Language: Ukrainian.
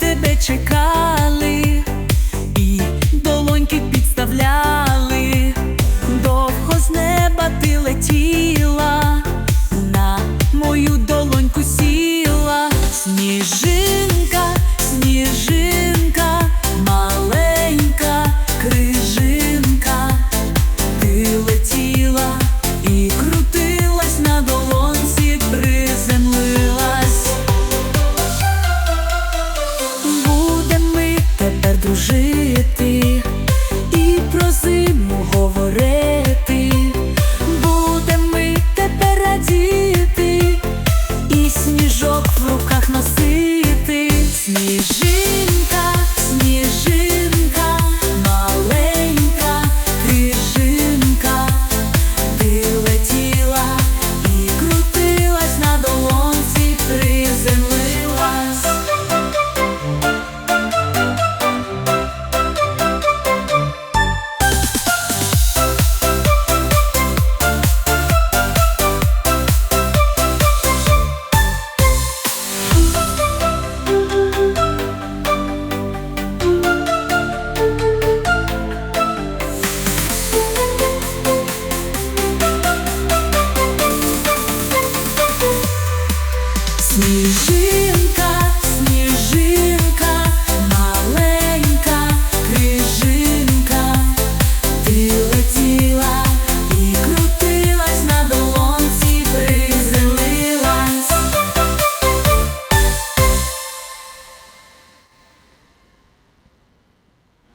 тебе чекали, дружити і про зиму говорити. Будем ми тепер радіти і сніжок в руках me.